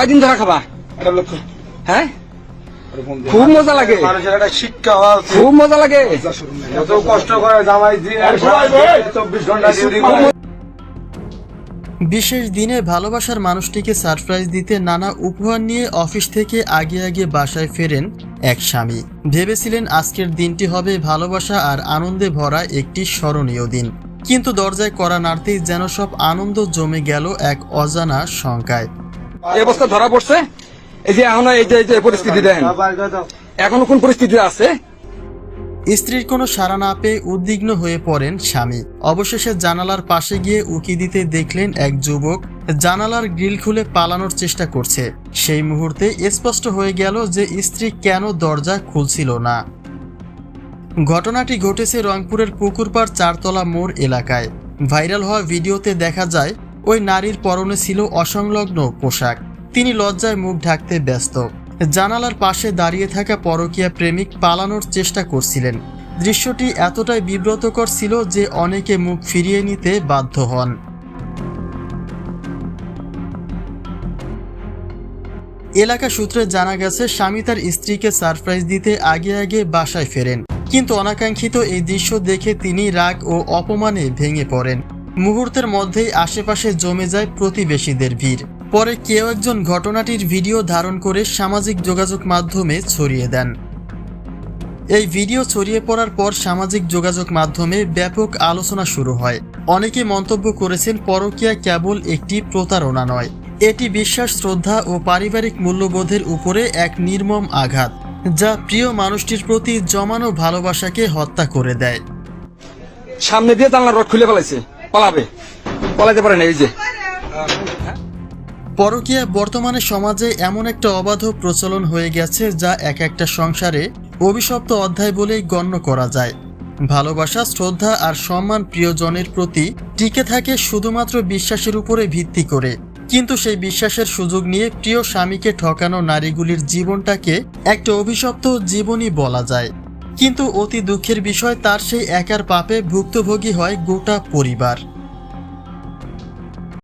কয়দিন ধরে খাবা? হ্যাঁ? খুব মজা লাগে। শিক্ষা খুব মজা লাগে। এত কষ্ট করে জামাই চব্বিশ ঘণ্টা বিশেষ দিনে ভালোবাসার মানুষটিকে সারপ্রাইজ দিতে নানা উপহার নিয়ে অফিস থেকে আগে আগে বাসায় ফেরেন এক স্বামী। ভেবেছিলেন আজকের দিনটি হবে ভালোবাসা আর আনন্দে ভরা একটি স্মরণীয় দিন। কিন্তু দরজায় করা নাড়তেই যেন সব আনন্দ জমে গেল এক অজানা শঙ্কায়। এই অবস্থা ধরা পড়ছে। এই যে এখন এই যে পরিস্থিতি দেখেন এখনও কোন পরিস্থিতি আছে? স্ত্রীর কোনো সাড়া না পেয়ে উদ্বিগ্ন হয়ে পড়েন স্বামী। অবশেষে জানালার পাশে গিয়ে উকি দিতে দেখলেন এক যুবক। জানালার গ্রিল খুলে পালানোর চেষ্টা করছে। সেই মুহূর্তে স্পষ্ট হয়ে গেল যে স্ত্রী কেন দরজা খুলছিল না। ঘটনাটি ঘটেছে রংপুরের পুকুরপাড় চারতলা মোড় এলাকায়। ভাইরাল হওয়া ভিডিওতে দেখা যায় ওই নারীর পরনে ছিল অসংলগ্ন পোশাক। তিনি লজ্জায় মুখ ঢাকতে ব্যস্ত। জানালার পাশে দাঁড়িয়ে থাকা পরকীয়া প্রেমিক পালানোর চেষ্টা করছিলেন। দৃশ্যটি এতটাই বিব্রতকর ছিল যে অনেকে মুখ ফিরিয়ে নিতে বাধ্য হন। এলাকা সূত্রে জানা গেছে, স্বামী তার স্ত্রীকে সারপ্রাইজ দিতে আগে আগে বাসায় ফেরেন। কিন্তু অনাকাঙ্ক্ষিত এই দৃশ্য দেখে তিনি রাগ ও অপমানে ভেঙে পড়েন। মুহূর্তের মধ্যেই আশেপাশে জমে যায় প্রতিবেশীদের ভিড়। পরে কেউ একজন ঘটনাটির ভিডিও ধারণ করে সামাজিক যোগাযোগ মাধ্যমে ছড়িয়ে দেন। এই ভিডিও ছড়িয়ে পড়ার পর সামাজিক যোগাযোগ মাধ্যমে ব্যাপক আলোচনা শুরু হয়। অনেকে মন্তব্য করেছেন, পরকীয়া কেবল একটি প্রতারণা নয়। এটি বিশ্বাস, শ্রদ্ধা ও পারিবারিক মূল্যবোধের উপরে এক নির্মম আঘাত, যা প্রিয় মানুষটির প্রতি জমানো ভালোবাসাকে হত্যা করে দেয়। সামনে দিয়ে খুলে ফেলাইছে। পালাবে। পালাতে পারে না, এই যে। পরকীয়া বর্তমানে সমাজে এমন একটা অবাধ প্রচলন হয়ে গেছে যা এক একটা সংসারে অভিশপ্ত অধ্যায় বলেই গণ্য করা যায়। ভালোবাসা, শ্রদ্ধা আর সম্মান প্রিয়জনের প্রতি টিকে থাকে শুধুমাত্র বিশ্বাসের উপরে ভিত্তি করে। কিন্তু সেই বিশ্বাসের সুযোগ নিয়ে প্রিয় স্বামীকে ঠকানো নারীগুলির জীবনটাকে একটা অভিশপ্ত জীবনই বলা যায়। কিন্তু অতি দুঃখের বিষয় তার সেই একার পাপে ভুক্তভোগী হয় গোটা পরিবার।